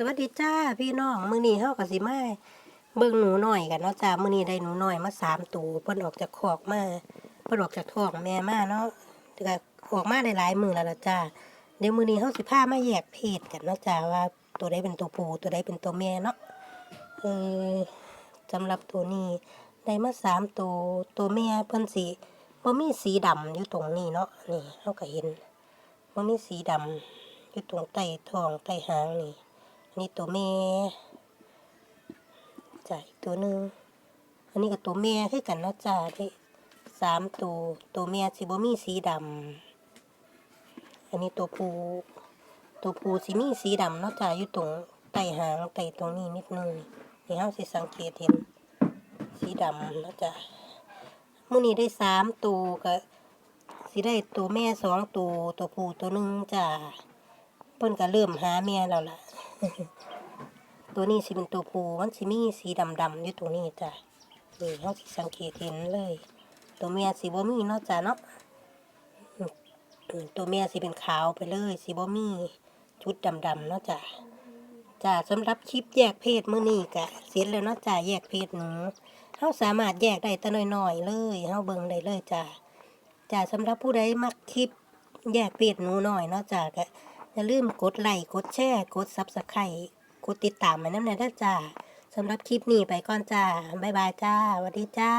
สวัสดีจ้าพี่น้อง มื้อนี้เฮาก็สิมาเบิ่งหนูน้อยกันเนาะจ้ามื้อนี้ได้หนูน้อยมาสามตัวเพิ่นออกจากคอกมาเพิ่นออกจากท้องแม่มาเนาะแต่ก็ออกมาได้หลายมื้อแล้วล่ะจ้าเดี๋ยวมื้อนี้เฮาสิพามาแยกเพศกันเนาะจ้าว่าตัวใดเป็นตัวผู้ตัวใดเป็นตัวแม่เนาะเออสำหรับตัวนี้ได้มาสามตัวตัวแม่เพิ่นสิบ่มีสีดำอยู่ตรงนี้เนาะนี่เฮาก็เห็นบ่มีสีดำอยู่ตรงใต้ท้องใต้หางนี่ นนี้ตัวแม่จ้ะอีกตัวหนึ่งอันนี้ก็ตัวแม่คือกันเนาะจ้าที่สามตัวตัวแม่สิบ่มีสีดำอันนี้ตัวผู้ตัวผู้สิมีสีดำเนาะจ้าอยู่ตรงใต้หางใต้ตรงนี้นิดนึงนี่เฮาสิสังเกตเห็นสีดำเนาะจ้ามื้อนี้ได้สามตัวก็สิได้ตัวแม่สองตัวตัวผู้ตัวหนึ่งจ้าเพิ่นก็เริ่มหาแม่แล้วล่ะ ตัวนี้สิเป็นตัวผู้มันสิมีสีดำๆอยู่ตรงนี้จ้ะนี่เฮาสิสังเกตเห็นเลย ตัวเมียสิบ่มีเนาะจ้ะเนาะตัวเมียสิเป็นขาวไปเลยสิบ่มีชุดดำๆเนาะจ้ะจ้ะสำหรับคลิปแยกเพศมื้อนี้ก็เสร็จแล้วเนาะจ้ะแยกเพศหนูเฮาสามารถแยกได้แต่น้อยๆเลยเฮาเบิ่งได้เลยจ้ะจ้ะสำหรับผู้ใดมักคลิปแยกเพศหนูหน้อยเนาะจ้ะก็ อย่าลืมกดไลค์กดแชร์กดซับสไครต์กดติดตามมาน้ำแน่ด้อจ้าสำหรับคลิปนี้ไปก่อนจ้าบ๊ายบายจ้าสวัสดีจ้า